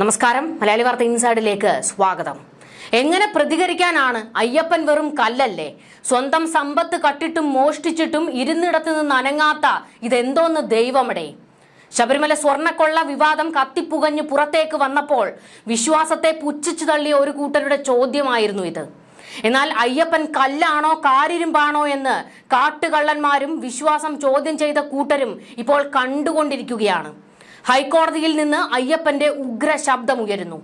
നമസ്കാരം. മലയാളി വാർത്ത ഇൻസൈഡിലേക്ക് സ്വാഗതം. എങ്ങനെ പ്രതികരിക്കാനാണ് അയ്യപ്പൻ വെറും കല്ലല്ലേ? സ്വന്തം സമ്പത്ത് കട്ടിട്ടും മോഷ്ടിച്ചിട്ടും ഇരുന്നിടത്ത് നിന്ന് അനങ്ങാത്ത ഇതെന്തോന്ന് ദൈവമടേ? ശബരിമല സ്വർണക്കൊള്ള വിവാദം കത്തിപ്പുകഞ്ഞ് പുറത്തേക്ക് വന്നപ്പോൾ വിശ്വാസത്തെ പുച്ഛിച്ചു തള്ളിയ ഒരു കൂട്ടരുടെ ചോദ്യമായിരുന്നു ഇത്. എന്നാൽ അയ്യപ്പൻ കല്ലാണോ കാരിരുമ്പാണോ എന്ന് കാട്ടുകള്ളന്മാരും വിശ്വാസം ചോദ്യം ചെയ്ത കൂട്ടരും ഇപ്പോൾ കണ്ടുകൊണ്ടിരിക്കുകയാണ്. ഹൈക്കോടതിയിൽ നിന്ന് അയ്യപ്പന്റെ ഉഗ്ര ശബ്ദമുയരുന്നു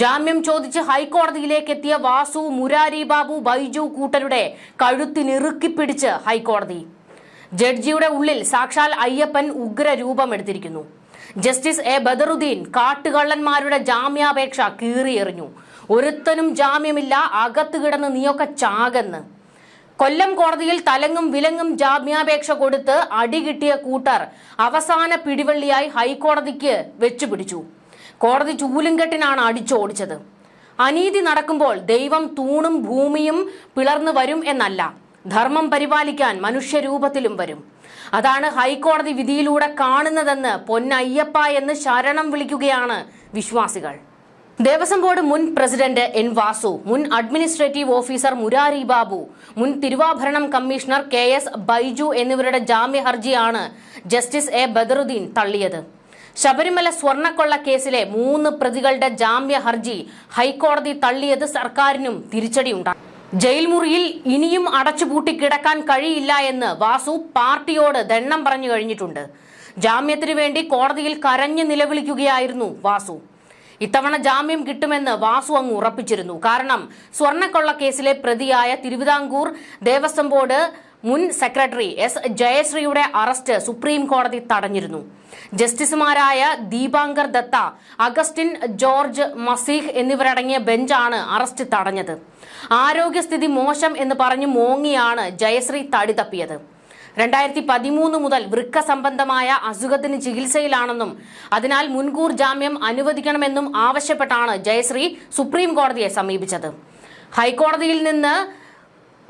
ജാമ്യം ചോദിച്ച് ഹൈക്കോടതിയിലേക്ക് എത്തിയ വാസു മുരാരി ബാബു ബൈജു കൂട്ടരുടെ കഴുത്തിനിറുക്കിപ്പിടിച്ച് ഹൈക്കോടതി. ജഡ്ജിയുടെ ഉള്ളിൽ സാക്ഷാൽ അയ്യപ്പൻ ഉഗ്ര രൂപമെടുത്തിരിക്കുന്നു ജസ്റ്റിസ് എ ബദറുദ്ദീൻ കാട്ടുകള്ളന്മാരുടെ ജാമ്യാപേക്ഷ കീറിയെറിഞ്ഞു. ഒരുത്തനും ജാമ്യമില്ല അകത്ത് കിടന്ന് നീയൊക്കെ ചാകെന്ന്. കൊല്ലം കോടതിയിൽ തലങ്ങും വിലങ്ങും ജാമ്യാപേക്ഷ കൊടുത്ത് അടി കിട്ടിയ കൂട്ടർ അവസാന പിടിവള്ളിയായി ഹൈക്കോടതിക്ക് വെച്ചുപിടിച്ചു. കോടതി ചൂലുംകെട്ടിനാണ് അടിച്ചോടിച്ചത്. അനീതി നടക്കുമ്പോൾ ദൈവം തൂണും ഭൂമിയും പിളർന്നു വരും എന്നല്ല ധർമ്മം പരിപാലിക്കാൻ മനുഷ്യരൂപത്തിലും വരും. അതാണ് ഹൈക്കോടതി വിധിയിലൂടെ കാണുന്നതെന്ന് പൊന്നയ്യപ്പ എന്ന് ശരണം വിളിക്കുകയാണ് വിശ്വാസികൾ. ദേവസ്വം ബോർഡ് മുൻ പ്രസിഡന്റ് എൻ വാസു മുൻ അഡ്മിനിസ്ട്രേറ്റീവ് ഓഫീസർ മുരാരി ബാബു മുൻ തിരുവാഭരണം കമ്മീഷണർ കെ എസ് ബൈജു എന്നിവരുടെ ജാമ്യ ഹർജിയാണ് ജസ്റ്റിസ് എ ബദറുദ്ദീൻ തള്ളിയത്. ശബരിമല സ്വർണക്കൊള്ള കേസിലെ മൂന്ന് പ്രതികളുടെ ജാമ്യ ഹർജി ഹൈക്കോടതി തള്ളിയത് സർക്കാരിനും തിരിച്ചടിയുണ്ടായി. ജയിൽ മുറിയിൽ ഇനിയും അടച്ചുപൂട്ടി കിടക്കാൻ കഴിയില്ല എന്ന് വാസു പാർട്ടിയോട് ദണ്ണം പറഞ്ഞു കഴിഞ്ഞിട്ടുണ്ട്. ജാമ്യത്തിനു വേണ്ടി കോടതിയിൽ കരഞ്ഞു നിലവിളിക്കുകയായിരുന്നു വാസു. ഇത്തവണ ജാമ്യം കിട്ടുമെന്ന് വാസു അങ്ങ് ഉറപ്പിച്ചിരുന്നു. കാരണം സ്വർണക്കൊള്ള കേസിലെ പ്രതിയായ തിരുവിതാംകൂർ ദേവസ്വം ബോർഡ് മുൻ സെക്രട്ടറി എസ് ജയശ്രീയുടെ അറസ്റ്റ് സുപ്രീം കോടതി തടഞ്ഞിരുന്നു. ജസ്റ്റിസുമാരായ ദീപാങ്കർ ദത്ത അഗസ്റ്റിൻ ജോർജ് മസീഹ് എന്നിവരടങ്ങിയ ബെഞ്ചാണ് അറസ്റ്റ് തടഞ്ഞത്. ആരോഗ്യസ്ഥിതി മോശം എന്ന് പറഞ്ഞ് മോങ്ങിയാണ് ജയശ്രീ തടി തപ്പിയത്. രണ്ടായിരത്തി പതിമൂന്ന് മുതൽ വൃക്ക സംബന്ധമായ അസുഖത്തിന് ചികിത്സയിലാണെന്നും അതിനാൽ മുൻകൂർ ജാമ്യം അനുവദിക്കണമെന്നും ആവശ്യപ്പെട്ടാണ് ജയശ്രീ സുപ്രീം കോടതിയെ സമീപിച്ചത്. ഹൈക്കോടതിയിൽ നിന്ന്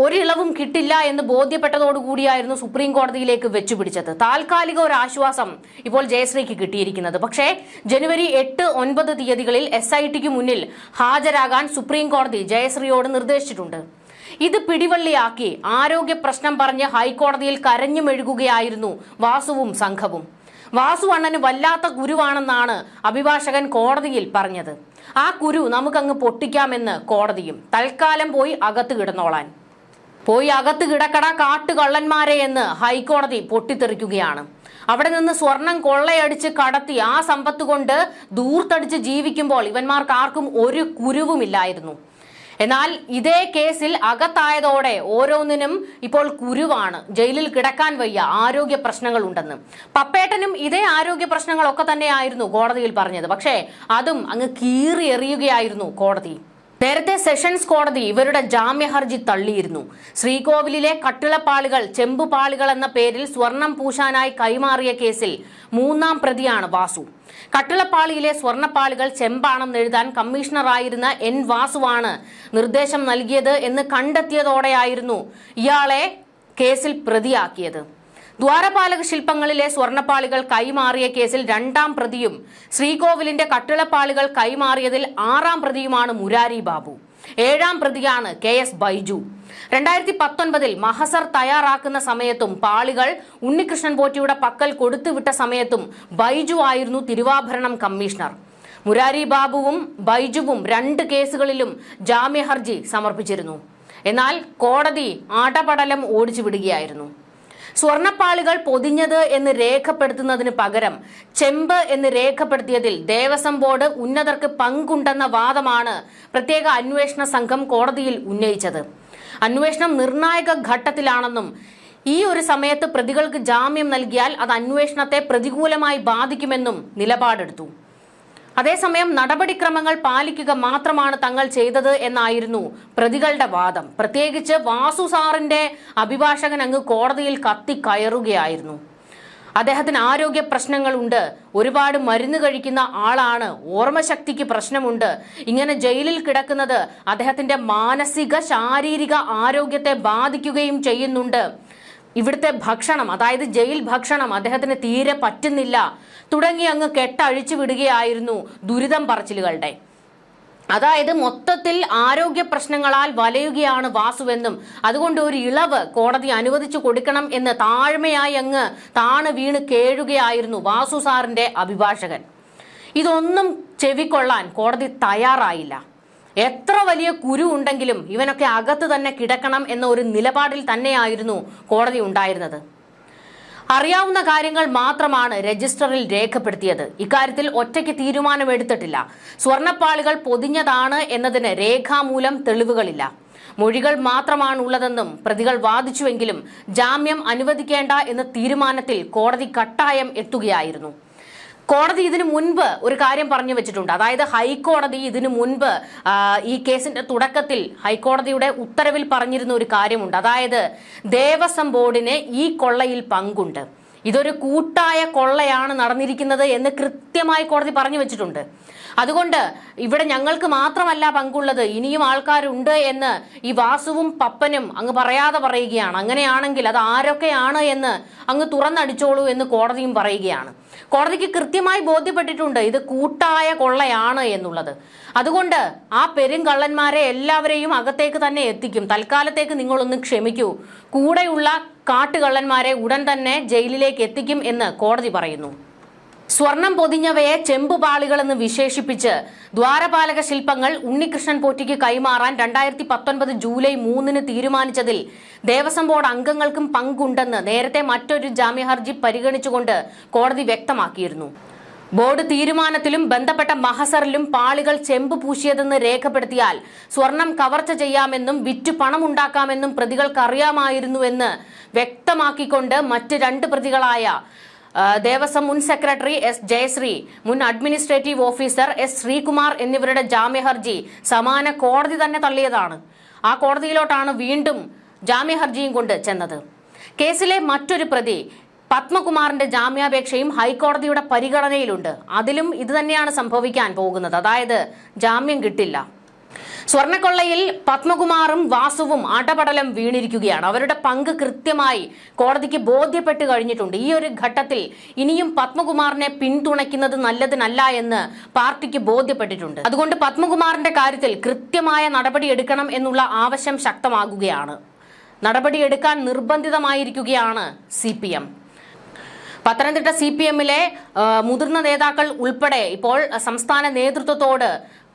ഒരിളവും കിട്ടില്ല എന്ന് ബോധ്യപ്പെട്ടതോടുകൂടിയായിരുന്നു സുപ്രീം കോടതിയിലേക്ക് വെച്ചുപിടിച്ചത്. താൽക്കാലിക ഒരു ആശ്വാസം ഇപ്പോൾ ജയശ്രീക്ക് കിട്ടിയിരിക്കുന്നത്. പക്ഷേ ജനുവരി എട്ട് ഒൻപത് തീയതികളിൽ എസ് ഐ ടിക്ക് മുന്നിൽ ഹാജരാകാൻ സുപ്രീം കോടതി ജയശ്രീയോട് നിർദ്ദേശിച്ചിട്ടുണ്ട്. ഇത് പിടിവള്ളിയാക്കി ആരോഗ്യ പ്രശ്നം പറഞ്ഞ് ഹൈക്കോടതിയിൽ കരഞ്ഞു മെഴുകുകയായിരുന്നു വാസുവും സംഘവും. വാസു അണ്ണന് വല്ലാത്ത ഗുരുവാണെന്നാണ് അഭിഭാഷകൻ കോടതിയിൽ പറഞ്ഞത്. ആ കുരു നമുക്കങ്ങ് പൊട്ടിക്കാമെന്ന് കോടതിയും. തൽക്കാലം പോയി അകത്ത് കിടന്നോളാൻ. പോയി അകത്ത് കിടക്കട കാട്ടുകള്ളന്മാരെ എന്ന് ഹൈക്കോടതി പൊട്ടിത്തെറിക്കുകയാണ്. അവിടെ നിന്ന് സ്വർണം കൊള്ളയടിച്ച് കടത്തി ആ സമ്പത്ത് കൊണ്ട് ദൂർത്തടിച്ച് ജീവിക്കുമ്പോൾ ഇവന്മാർക്ക് ആർക്കും ഒരു കുരുവുമില്ലായിരുന്നു. എന്നാൽ ഇതേ കേസിൽ അകത്തായതോടെ ഓരോന്നിനും ഇപ്പോൾ കുരുവാണ്. ജയിലിൽ കിടക്കാൻ വയ്യ ആരോഗ്യ പ്രശ്നങ്ങൾ ഉണ്ടെന്ന് പപ്പേട്ടനും ഇതേ ആരോഗ്യ പ്രശ്നങ്ങളൊക്കെ തന്നെയായിരുന്നു കോടതിയിൽ പറഞ്ഞത്. പക്ഷേ അതും അങ്ങ് കീറി എറിയുകയായിരുന്നു കോടതി. നേരത്തെ സെഷൻസ് കോടതി ഇവരുടെ ജാമ്യഹർജി തള്ളിയിരുന്നു. ശ്രീകോവിലിലെ കട്ടിളപ്പാളികൾ ചെമ്പുപാളികൾ എന്ന പേരിൽ സ്വർണം പൂശാനായി കൈമാറിയ കേസിൽ മൂന്നാം പ്രതിയാണ് വാസു. കട്ടിളപ്പാളിയിലെ സ്വർണപ്പാളികൾ ചെമ്പാണെന്ന് എഴുതാൻ കമ്മീഷണറായിരുന്ന എൻ വാസുവാണ് നിർദ്ദേശം നൽകിയത് എന്ന് കണ്ടെത്തിയതോടെയായിരുന്നു ഇയാളെ കേസിൽ പ്രതിയാക്കിയത്. ദ്വാരപാലക ശില്പങ്ങളിലെ സ്വർണപ്പാളികൾ കൈമാറിയ കേസിൽ രണ്ടാം പ്രതിയും ശ്രീകോവിലിന്റെ കട്ടിളപ്പാളികൾ കൈമാറിയതിൽ ആറാം പ്രതിയുമാണ് മുരാരി ബാബു. ഏഴാം പ്രതിയാണ് കെ എസ് ബൈജു. രണ്ടായിരത്തി പത്തൊൻപതിൽ മഹസർ തയ്യാറാക്കുന്ന സമയത്തും പാളികൾ ഉണ്ണികൃഷ്ണൻ പോറ്റിയുടെ പക്കൽ കൊടുത്തുവിട്ട സമയത്തും ബൈജു ആയിരുന്നു തിരുവാഭരണം കമ്മീഷണർ. മുരാരി ബാബുവും ബൈജുവും രണ്ട് കേസുകളിലും ജാമ്യഹർജി സമർപ്പിച്ചിരുന്നു. എന്നാൽ കോടതി ആടപടലം ഓടിച്ചു വിടുകയായിരുന്നു. സ്വർണപ്പാളികൾ പൊതിഞ്ഞത് എന്ന് രേഖപ്പെടുത്തുന്നതിന് പകരം ചെമ്പ് എന്ന് രേഖപ്പെടുത്തിയതിൽ ദേവസ്വം ബോർഡ് ഉന്നതർക്ക് പങ്കുണ്ടെന്ന വാദമാണ് പ്രത്യേക അന്വേഷണ സംഘം കോടതിയിൽ ഉന്നയിച്ചത്. അന്വേഷണം നിർണായക ഘട്ടത്തിലാണെന്നും ഈ ഒരു സമയത്ത് പ്രതികൾക്ക് ജാമ്യം നൽകിയാൽ അത് അന്വേഷണത്തെ പ്രതികൂലമായി ബാധിക്കുമെന്നും നിലപാടെടുത്തു. അതേസമയം നടപടിക്രമങ്ങൾ പാലിക്കുക മാത്രമാണ് തങ്ങൾ ചെയ്തത് എന്നായിരുന്നു പ്രതികളുടെ വാദം. പ്രത്യേകിച്ച് വാസു സാറിന്റെ അഭിഭാഷകൻ അങ്ങ് കോടതിയിൽ കത്തിക്കയറുകയായിരുന്നു അദ്ദേഹത്തിന് ആരോഗ്യ പ്രശ്നങ്ങളുണ്ട്. ഒരുപാട് മരുന്ന് കഴിക്കുന്ന ആളാണ്. ഓർമ്മശക്തിക്ക് പ്രശ്നമുണ്ട്. ഇങ്ങനെ ജയിലിൽ കിടക്കുന്നത് അദ്ദേഹത്തിന്റെ മാനസിക ശാരീരിക ആരോഗ്യത്തെ ബാധിക്കുകയും ചെയ്യുന്നുണ്ട്. ഇവിടുത്തെ ഭക്ഷണം അതായത് ജയിൽ ഭക്ഷണം അദ്ദേഹത്തിന് തീരെ പറ്റുന്നില്ല. തുടങ്ങി അങ്ങ് കെട്ടഴിച്ചു വിടുകയായിരുന്നു ദുരിതം പറച്ചിലുകളുടെ. അതായത് മൊത്തത്തിൽ ആരോഗ്യ പ്രശ്നങ്ങളാൽ വലയുകയാണ് വാസുവെന്നും അതുകൊണ്ട് ഒരു ഇളവ് കോടതി അനുവദിച്ചു കൊടുക്കണം എന്ന് താഴ്മയായി അങ്ങ് താണു വീണ് കേഴുകയായിരുന്നു വാസു സാറിന്റെ അഭിഭാഷകൻ. ഇതൊന്നും ചെവിക്കൊള്ളാൻ കോടതി തയ്യാറായില്ല. എത്ര വലിയ കുരു ഉണ്ടെങ്കിലും ഇവനൊക്കെ അകത്ത് തന്നെ കിടക്കണം എന്ന ഒരു നിലപാടിൽ തന്നെയായിരുന്നു കോടതി ഉണ്ടായിരുന്നത്. അറിയാവുന്ന കാര്യങ്ങൾ മാത്രമാണ് രജിസ്റ്ററിൽ രേഖപ്പെടുത്തിയത്. ഇക്കാര്യത്തിൽ ഒറ്റയ്ക്ക് തീരുമാനമെടുത്തിട്ടില്ല. സ്വർണപ്പാളികൾ പൊതിഞ്ഞതാണ് എന്നതിന് രേഖാമൂലം തെളിവുകളില്ല. മൊഴികൾ മാത്രമാണ് ഉള്ളതെന്നും പ്രതികൾ വാദിച്ചുവെങ്കിലും ജാമ്യം അനുവദിക്കേണ്ട എന്ന തീരുമാനത്തിൽ കോടതി കട്ടായം എത്തുകയായിരുന്നു. കോടതി ഇതിനു മുൻപ് ഒരു കാര്യം പറഞ്ഞു വെച്ചിട്ടുണ്ട്. അതായത് ഹൈക്കോടതി ഇതിനു മുൻപ് ഈ കേസിന്റെ തുടക്കത്തിൽ ഹൈക്കോടതിയുടെ ഉത്തരവിൽ പറഞ്ഞിരുന്ന ഒരു കാര്യമുണ്ട്. അതായത് ദേവസ്വം ബോർഡിന് ഈ കൊള്ളയിൽ പങ്കുണ്ട്. ഇതൊരു കൂട്ടായ കൊള്ളയാണ് നടന്നിരിക്കുന്നത് എന്ന് കൃത്യമായി കോടതി പറഞ്ഞു വെച്ചിട്ടുണ്ട്. അതുകൊണ്ട് ഇവിടെ ഞങ്ങൾക്ക് മാത്രമല്ല പങ്കുള്ളത് ഇനിയും ആൾക്കാരുണ്ട് എന്ന് ഈ വാസുവും പപ്പനും അങ്ങ് പറയാതെ പറയുകയാണ്. അങ്ങനെയാണെങ്കിൽ അത് ആരൊക്കെയാണ് എന്ന് അങ്ങ് തുറന്നടിച്ചോളൂ എന്ന് കോടതിയും പറയുകയാണ്. കോടതിക്ക് കൃത്യമായി ബോധ്യപ്പെട്ടിട്ടുണ്ട് ഇത് കൂട്ടായ കൊള്ളയാണ് എന്നുള്ളത്. അതുകൊണ്ട് ആ പെരുങ്കള്ളന്മാരെ എല്ലാവരെയും അകത്തേക്ക് തന്നെ എത്തിക്കും. തൽക്കാലത്തേക്ക് നിങ്ങളൊന്ന് ക്ഷമിക്കൂ. കൂടെയുള്ള കാട്ടുകള്ളന്മാരെ ഉടൻ തന്നെ ജയിലിലേക്ക് എത്തിക്കും എന്ന് കോടതി പറയുന്നു. സ്വർണം പൊതിഞ്ഞവയെ ചെമ്പുപാളികളെന്ന് വിശേഷിപ്പിച്ച് ദ്വാരപാലക ശില്പങ്ങൾ ഉണ്ണികൃഷ്ണൻ പോറ്റിക്ക് കൈമാറാൻ രണ്ടായിരത്തി പത്തൊൻപത് ജൂലൈ മൂന്നിന് തീരുമാനിച്ചതിൽ ദേവസ്വം ബോർഡ് അംഗങ്ങൾക്കും പങ്കുണ്ടെന്ന് നേരത്തെ മറ്റൊരു ജാമ്യഹർജി പരിഗണിച്ചുകൊണ്ട് കോടതി വ്യക്തമാക്കിയിരുന്നു. ബോർഡ് തീരുമാനത്തിലും ബന്ധപ്പെട്ട മഹസറിലും പാളികൾ ചെമ്പ് പൂശിയതെന്ന് രേഖപ്പെടുത്തിയാൽ സ്വർണം കവർച്ച ചെയ്യാമെന്നും വിറ്റ് പണമുണ്ടാക്കാമെന്നും പ്രതികൾക്കറിയാമായിരുന്നുവെന്ന് വ്യക്തമാക്കിക്കൊണ്ട് മറ്റ് രണ്ട് പ്രതികളായ ദേവസ്വം മുൻ സെക്രട്ടറി എസ് ജയശ്രീ മുൻ അഡ്മിനിസ്ട്രേറ്റീവ് ഓഫീസർ എസ് ശ്രീകുമാർ എന്നിവരുടെ ജാമ്യഹർജി സമാന കോടതി തന്നെ തള്ളിയതാണ്. ആ കോടതിയിലോട്ടാണ് വീണ്ടും ജാമ്യഹർജിയും കൊണ്ട് ചെന്നത്. കേസിലെ മറ്റൊരു പ്രതി പത്മകുമാറിന്റെ ജാമ്യാപേക്ഷയും ഹൈക്കോടതിയുടെ പരിഗണനയിലുണ്ട്. അതിലും ഇത് തന്നെയാണ് സംഭവിക്കാൻ പോകുന്നത്. അതായത് ജാമ്യം കിട്ടില്ല. സ്വർണക്കൊള്ളയിൽ പത്മകുമാറും വാസുവും അടപടലം വീണിരിക്കുകയാണ്. അവരുടെ പങ്ക് കൃത്യമായി കോടതിക്ക് ബോധ്യപ്പെട്ട് കഴിഞ്ഞിട്ടുണ്ട്. ഈ ഒരു ഘട്ടത്തിൽ ഇനിയും പത്മകുമാറിനെ പിന്തുണയ്ക്കുന്നത് നല്ലതിനല്ല എന്ന് പാർട്ടിക്ക് ബോധ്യപ്പെട്ടിട്ടുണ്ട്. അതുകൊണ്ട് പത്മകുമാറിന്റെ കാര്യത്തിൽ കൃത്യമായ നടപടി എടുക്കണം എന്നുള്ള ആവശ്യം ശക്തമാകുകയാണ്. നടപടിയെടുക്കാൻ നിർബന്ധിതമായിരിക്കുകയാണ് C P M. Pathanamthitta C P എമ്മിലെ മുതിർന്ന നേതാക്കൾ ഉൾപ്പെടെ ഇപ്പോൾ സംസ്ഥാന നേതൃത്വത്തോട്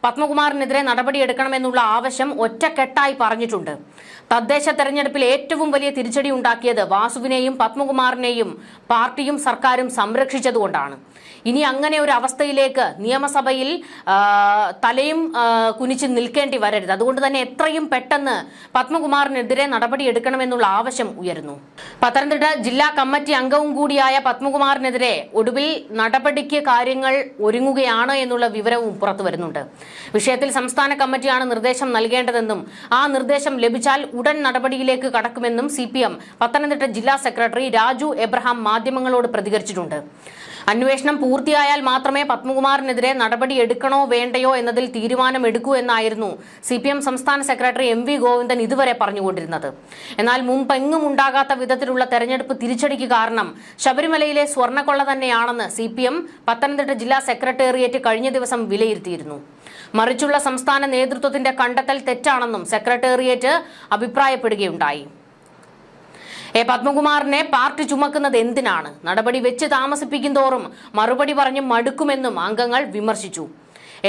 പത്മകുമാറിനെതിരെ നടപടിയെടുക്കണമെന്നുള്ള ആവശ്യം ഒറ്റക്കെട്ടായി പറഞ്ഞിട്ടുണ്ട്. തദ്ദേശ തെരഞ്ഞെടുപ്പിൽ ഏറ്റവും വലിയ തിരിച്ചടി ഉണ്ടാക്കിയത് വാസുവിനെയും പത്മകുമാറിനെയും പാർട്ടിയും സർക്കാരും സംരക്ഷിച്ചതുകൊണ്ടാണ്. ഇനി അങ്ങനെ ഒരു അവസ്ഥയിലേക്ക് നിയമസഭയിൽ തലയും കുനിച്ച് നിൽക്കേണ്ടി വരരുത്. അതുകൊണ്ട് തന്നെ എത്രയും പെട്ടെന്ന് പത്മകുമാറിനെതിരെ നടപടിയെടുക്കണമെന്നുള്ള ആവശ്യം ഉയരുന്നു. പത്തനംതിട്ട ജില്ലാ കമ്മിറ്റി അംഗവും കൂടിയായ പത്മകുമാറിനെതിരെ ഒടുവിൽ നടപടിക്ക് കാര്യങ്ങൾ ഒരുങ്ങുകയാണ് എന്നുള്ള വിവരവും പുറത്തു വരുന്നുണ്ട്. വിഷയത്തിൽ സംസ്ഥാന കമ്മിറ്റിയാണ് നിർദ്ദേശം നൽകേണ്ടതെന്നും ആ നിർദ്ദേശം ലഭിച്ചാൽ ഉടൻ നടപടിയിലേക്ക് കടക്കുമെന്നും സി പത്തനംതിട്ട ജില്ലാ സെക്രട്ടറി രാജു എബ്രഹാം മാധ്യമങ്ങളോട് പ്രതികരിച്ചിട്ടുണ്ട്. അന്വേഷണം പൂർത്തിയായാൽ മാത്രമേ പത്മകുമാറിനെതിരെ നടപടി എടുക്കണോ വേണ്ടയോ എന്നതിൽ തീരുമാനമെടുക്കൂ എന്നായിരുന്നു സി പി എം സംസ്ഥാന സെക്രട്ടറി എം വി ഗോവിന്ദൻ ഇതുവരെ പറഞ്ഞുകൊണ്ടിരുന്നത്. എന്നാൽ മുമ്പെങ്ങും ഉണ്ടാകാത്ത വിധത്തിലുള്ള തെരഞ്ഞെടുപ്പ് തിരിച്ചടിക്ക് കാരണം ശബരിമലയിലെ സ്വർണക്കൊള്ള തന്നെയാണെന്ന് സി പി എം പത്തനംതിട്ട ജില്ലാ സെക്രട്ടേറിയറ്റ് കഴിഞ്ഞ ദിവസം വിലയിരുത്തിയിരുന്നു. മറിച്ചുള്ള സംസ്ഥാന നേതൃത്വത്തിന്റെ കണ്ടെത്തൽ തെറ്റാണെന്നും സെക്രട്ടേറിയറ്റ് അഭിപ്രായപ്പെടുകയുണ്ടായി. എ പത്മകുമാറിനെ പാർട്ടി ചുമക്കുന്നത് എന്തിനാണ്? നടപടി വെച്ച് താമസിപ്പിക്കും തോറും മറുപടി പറഞ്ഞ് മടുക്കുമെന്നും അംഗങ്ങൾ വിമർശിച്ചു.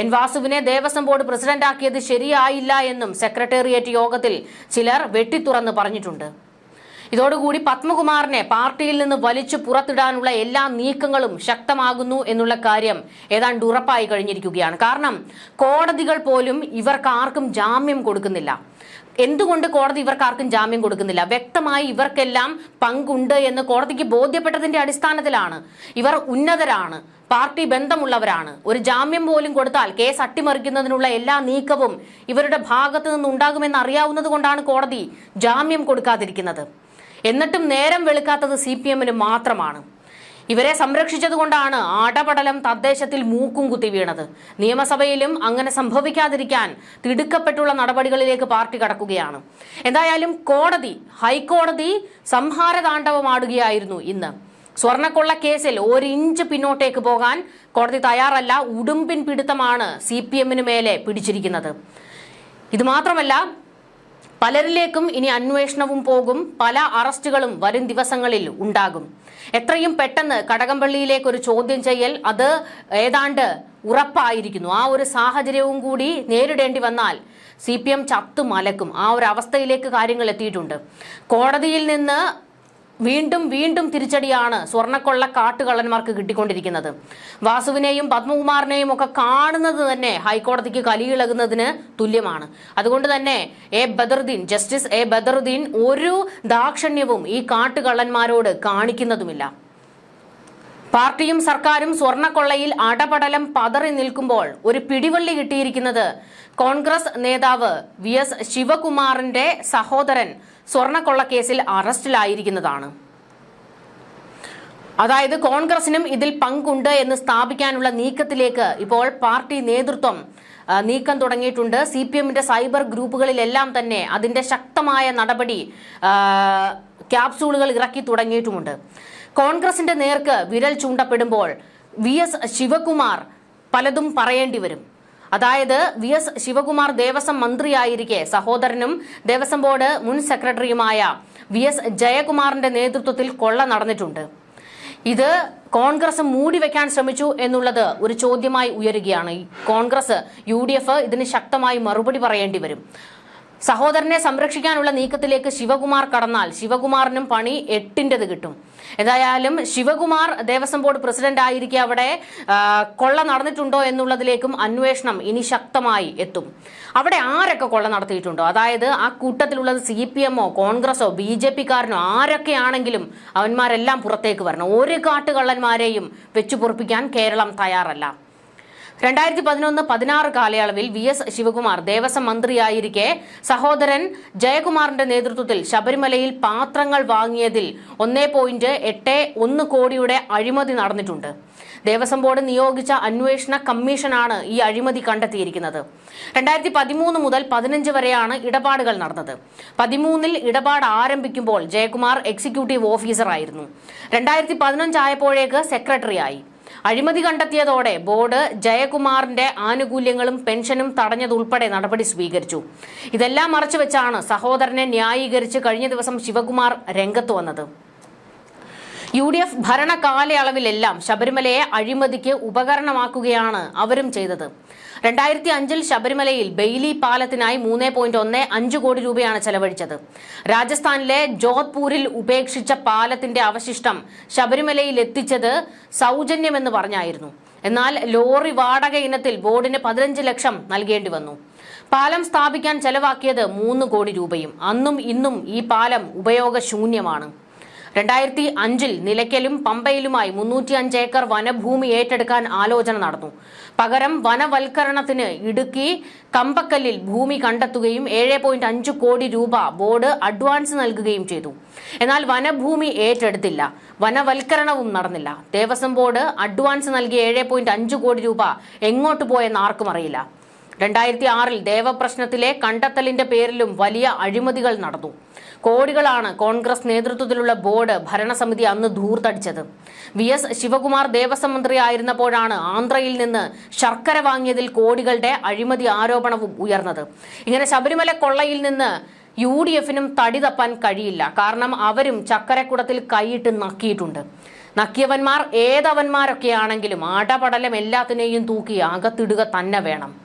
എൻ വാസുവിനെ ദേവസ്വം ബോർഡ് പ്രസിഡന്റാക്കിയത് ശരിയായില്ല എന്നും സെക്രട്ടേറിയറ്റ് യോഗത്തിൽ ചിലർ വെട്ടിത്തുറന്ന് പറഞ്ഞിട്ടുണ്ട്. ഇതോടുകൂടി പത്മകുമാറിനെ പാർട്ടിയിൽ നിന്ന് വലിച്ചു പുറത്തിടാനുള്ള എല്ലാ നീക്കങ്ങളും ശക്തമാകുന്നു എന്നുള്ള കാര്യം ഏതാണ്ട് ഉറപ്പായി കഴിഞ്ഞിരിക്കുകയാണ്. കാരണം കോടതികൾ പോലും ഇവർക്ക് ആർക്കും ജാമ്യം കൊടുക്കുന്നില്ല. എന്തുകൊണ്ട് കോടതി ഇവർക്ക് ആർക്കും ജാമ്യം കൊടുക്കുന്നില്ല? വ്യക്തമായി ഇവർക്കെല്ലാം പങ്കുണ്ട് എന്ന് കോടതിക്ക് ബോധ്യപ്പെട്ടതിന്റെ അടിസ്ഥാനത്തിലാണ്. ഇവർ ഉന്നതരാണ് പാർട്ടി ബന്ധമുള്ളവരാണ്. ഒരു ജാമ്യം പോലും കൊടുത്താൽ കേസ് അട്ടിമറിക്കുന്നതിനുള്ള എല്ലാ നീക്കവും ഇവരുടെ ഭാഗത്തു നിന്നുണ്ടാകുമെന്ന് അറിയാവുന്നത് കോടതി ജാമ്യം കൊടുക്കാതിരിക്കുന്നത്. എന്നിട്ടും നേരം വെളുക്കാത്തത് സി പി എമ്മിന് മാത്രമാണ്. ഇവരെ സംരക്ഷിച്ചതുകൊണ്ടാണ് ആടപടലം തദ്ദേശത്തിൽ മൂക്കും കുത്തി വീണത്. നിയമസഭയിലും അങ്ങനെ സംഭവിക്കാതിരിക്കാൻ തിടുക്കപ്പെട്ടുള്ള നടപടികളിലേക്ക് പാർട്ടി കടക്കുകയാണ്. എന്തായാലും കോടതി ഹൈക്കോടതി സംഹാരതാണ്ഡവമാടുകയായിരുന്നു ഇന്ന്. സ്വർണക്കൊള്ള കേസിൽ ഒരു ഇഞ്ച് പിന്നോട്ടേക്ക് പോകാൻ കോടതി തയ്യാറല്ല. ഉടുമ്പിൻ പിടുത്തമാണ് സി പി എമ്മിന് മേലെ പിടിച്ചിരിക്കുന്നത്. ഇത് മാത്രമല്ല പലരിലേക്കും ഇനി അന്വേഷണവും പോകും. പല അറസ്റ്റുകളും വരും ദിവസങ്ങളിൽ ഉണ്ടാകും. എത്രയും പെട്ടെന്ന് കടകംപള്ളിയിലേക്ക് ഒരു ചോദ്യം ചെയ്യൽ അത് ഏതാണ്ട് ഉറപ്പായിരിക്കുന്നു. ആ ഒരു സാഹചര്യവും കൂടി നേരിടേണ്ടി വന്നാൽ സി പി എം ചത്തു മലക്കും ആ ഒരു അവസ്ഥയിലേക്ക് കാര്യങ്ങൾ എത്തിയിട്ടുണ്ട്. കോടതിയിൽ നിന്ന് വീണ്ടും വീണ്ടും തിരിച്ചടിയാണ് സ്വർണക്കൊള്ള കാട്ടുകള്ളന്മാർക്ക് കിട്ടിക്കൊണ്ടിരിക്കുന്നത്. വാസുവിനെയും പത്മകുമാറിനെയും ഒക്കെ കാണുന്നത് തന്നെ ഹൈക്കോടതിക്ക് കലിയിളകുന്നതിന് തുല്യമാണ്. അതുകൊണ്ട് തന്നെ A Badaruddin justice A Badaruddin ഒരു ദാക്ഷണ്യവും ഈ കാട്ടുകള്ളന്മാരോട് കാണിക്കുന്നതുമില്ല. പാർട്ടിയും സർക്കാരും സ്വർണക്കൊള്ളയിൽ അടപടലം പതറി നിൽക്കുമ്പോൾ ഒരു പിടിവള്ളി കിട്ടിയിരിക്കുന്നത് കോൺഗ്രസ് നേതാവ് വി എസ് ശിവകുമാറിന്റെ സഹോദരൻ സ്വർണക്കൊള്ള കേസിൽ അറസ്റ്റിലായിരിക്കുന്നതാണ്. അതായത് കോൺഗ്രസിനും ഇതിൽ പങ്കുണ്ട് എന്ന് സ്ഥാപിക്കാനുള്ള നീക്കത്തിലേക്ക് ഇപ്പോൾ പാർട്ടി നേതൃത്വം നീക്കം തുടങ്ങിയിട്ടുണ്ട്. സി പി എമ്മിന്റെ സൈബർ ഗ്രൂപ്പുകളിലെല്ലാം തന്നെ അതിന്റെ ശക്തമായ നടപടി ക്യാപ്സൂളുകൾ ഇറക്കി തുടങ്ങിയിട്ടുമുണ്ട്. കോൺഗ്രസിന്റെ നേർക്ക് വിരൽ ചൂണ്ടപ്പെടുമ്പോൾ വി എസ് ശിവകുമാർ പലതും പറയേണ്ടി വരും. അതായത് വി എസ് ശിവകുമാർ ദേവസ്വം മന്ത്രിയായിരിക്കെ സഹോദരനും ദേവസ്വം ബോർഡ് മുൻ സെക്രട്ടറിയുമായ വി എസ് ജയകുമാറിന്റെ നേതൃത്വത്തിൽ കൊള്ള നടന്നിട്ടുണ്ട്. ഇത് കോൺഗ്രസ് മൂടി വെക്കാൻ ശ്രമിച്ചു എന്നുള്ളത് ഒരു ചോദ്യമായി ഉയരുകയാണ്. കോൺഗ്രസ് യു ഡി എഫ് ഇതിന് ശക്തമായി മറുപടി പറയേണ്ടി വരും. സഹോദരനെ സംരക്ഷിക്കാനുള്ള നീക്കത്തിലേക്ക് ശിവകുമാർ കടന്നാൽ ശിവകുമാറിനും പണി എട്ടിന്റെത് കിട്ടും. ഏതായാലും ശിവകുമാർ ദേവസ്വം ബോർഡ് പ്രസിഡന്റ് ആയിരിക്കെ അവിടെ കൊള്ള നടന്നിട്ടുണ്ടോ എന്നുള്ളതിലേക്കും അന്വേഷണം ഇനി ശക്തമായി എത്തും. അവിടെ ആരൊക്കെ കൊള്ള നടത്തിയിട്ടുണ്ടോ? അതായത് ആ കൂട്ടത്തിലുള്ളത് സി പി എമ്മോ കോൺഗ്രസോ ബി ജെ പിക്കാരനോ ആരൊക്കെയാണെങ്കിലും അവന്മാരെല്ലാം പുറത്തേക്ക് വരണം. ഒരു കാട്ടുകള്ളന്മാരെയും വെച്ചു പൊറപ്പിക്കാൻ കേരളം തയ്യാറല്ല. രണ്ടായിരത്തി പതിനൊന്ന് പതിനാറ് കാലയളവിൽ വി എസ് ശിവകുമാർ ദേവസ്വം മന്ത്രിയായിരിക്കെ സഹോദരൻ ജയകുമാറിന്റെ നേതൃത്വത്തിൽ ശബരിമലയിൽ പാത്രങ്ങൾ വാങ്ങിയതിൽ ഒന്നേ പോയിന്റ് എട്ട് ഒന്ന് കോടിയുടെ അഴിമതി നടന്നിട്ടുണ്ട്. ദേവസ്വം ബോർഡ് നിയോഗിച്ച അന്വേഷണ കമ്മീഷനാണ് ഈ അഴിമതി കണ്ടെത്തിയിരിക്കുന്നത്. രണ്ടായിരത്തി പതിമൂന്ന് മുതൽ പതിനഞ്ച് വരെയാണ് ഇടപാടുകൾ നടന്നത്. പതിമൂന്നിൽ ഇടപാട് ആരംഭിക്കുമ്പോൾ ജയകുമാർ എക്സിക്യൂട്ടീവ് ഓഫീസറായിരുന്നു. രണ്ടായിരത്തി പതിനഞ്ചായപ്പോഴേക്ക് സെക്രട്ടറിയായി. അഴിമതി കണ്ടെത്തിയതോടെ ബോർഡ് ജയകുമാറിന്റെ ആനുകൂല്യങ്ങളും പെൻഷനും തടഞ്ഞതുൾപ്പെടെ നടപടി സ്വീകരിച്ചു. ഇതെല്ലാം മറച്ചുവെച്ചാണ് സഹോദരനെ ന്യായീകരിച്ച് കഴിഞ്ഞ ദിവസം ശിവകുമാർ രംഗത്ത് വന്നത്. യു ഡി എഫ് ഭരണകാലയളവിലെല്ലാം ശബരിമലയെ അഴിമതിക്ക് ഉപകരണമാക്കുകയാണ് അവരും ചെയ്തത്. രണ്ടായിരത്തി അഞ്ചിൽ ശബരിമലയിൽ ബെയ്ലി പാലത്തിനായി മൂന്ന് പോയിന്റ് ഒന്ന് അഞ്ച് കോടി രൂപയാണ് ചെലവഴിച്ചത്. രാജസ്ഥാനിലെ ജോധ്പൂരിൽ ഉപേക്ഷിച്ച പാലത്തിന്റെ അവശിഷ്ടം ശബരിമലയിൽ എത്തിച്ചത് സൗജന്യമെന്ന് പറഞ്ഞായിരുന്നു. എന്നാൽ ലോറി വാടക ഇനത്തിൽ ബോർഡിന് പതിനഞ്ച് ലക്ഷം നൽകേണ്ടി വന്നു. പാലം സ്ഥാപിക്കാൻ ചെലവാക്കിയത് മൂന്ന് കോടി രൂപയും അന്നും ഇന്നും ഈ പാലം ഉപയോഗശൂന്യമാണ്. രണ്ടായിരത്തി അഞ്ചിൽ നിലയ്ക്കലും പമ്പയിലുമായി മുന്നൂറ്റി ഏക്കർ വനഭൂമി ഏറ്റെടുക്കാൻ ആലോചന നടന്നു. പകരം വനവൽക്കരണത്തിന് ഇടുക്കി കമ്പക്കല്ലിൽ ഭൂമി കണ്ടെത്തുകയും ഏഴ് പോയിന്റ് അഞ്ച് കോടി രൂപ ബോർഡ് അഡ്വാൻസ് നൽകുകയും ചെയ്തു. എന്നാൽ വനഭൂമി ഏറ്റെടുത്തില്ല. വനവൽക്കരണവും നടന്നില്ല. ദേവസ്വം ബോർഡ് അഡ്വാൻസ് നൽകിയ ഏഴ് പോയിന്റ് അഞ്ച് കോടി രൂപ എങ്ങോട്ട് പോയെന്ന് ആർക്കും അറിയില്ല. രണ്ടായിരത്തി ആറിൽ ദേവപ്രശ്നത്തിലെ കണ്ടെത്തലിന്റെ പേരിലും വലിയ അഴിമതികൾ നടന്നു. കോടികളാണ് കോൺഗ്രസ് നേതൃത്വത്തിലുള്ള ബോർഡ് ഭരണസമിതി അന്ന് ധൂർത്തടിച്ചത്. വി എസ് ശിവകുമാർ ദേവസ്വം മന്ത്രി ആയിരുന്നപ്പോഴാണ് ആന്ധ്രയിൽ നിന്ന് ശർക്കര വാങ്ങിയതിൽ കോടികളുടെ അഴിമതി ആരോപണവും ഉയർന്നത്. ഇങ്ങനെ ശബരിമല കൊള്ളയിൽ നിന്ന് യു ഡി എഫിനും തടി തപ്പാൻ കഴിയില്ല. കാരണം അവരും ചക്കരക്കുടത്തിൽ കൈയിട്ട് നക്കിയിട്ടുണ്ട്. നക്കിയവന്മാർ ഏതവന്മാരൊക്കെയാണെങ്കിലും ആടപടലം എല്ലാത്തിനെയും തൂക്കി അകത്തിടുക തന്നെ വേണം.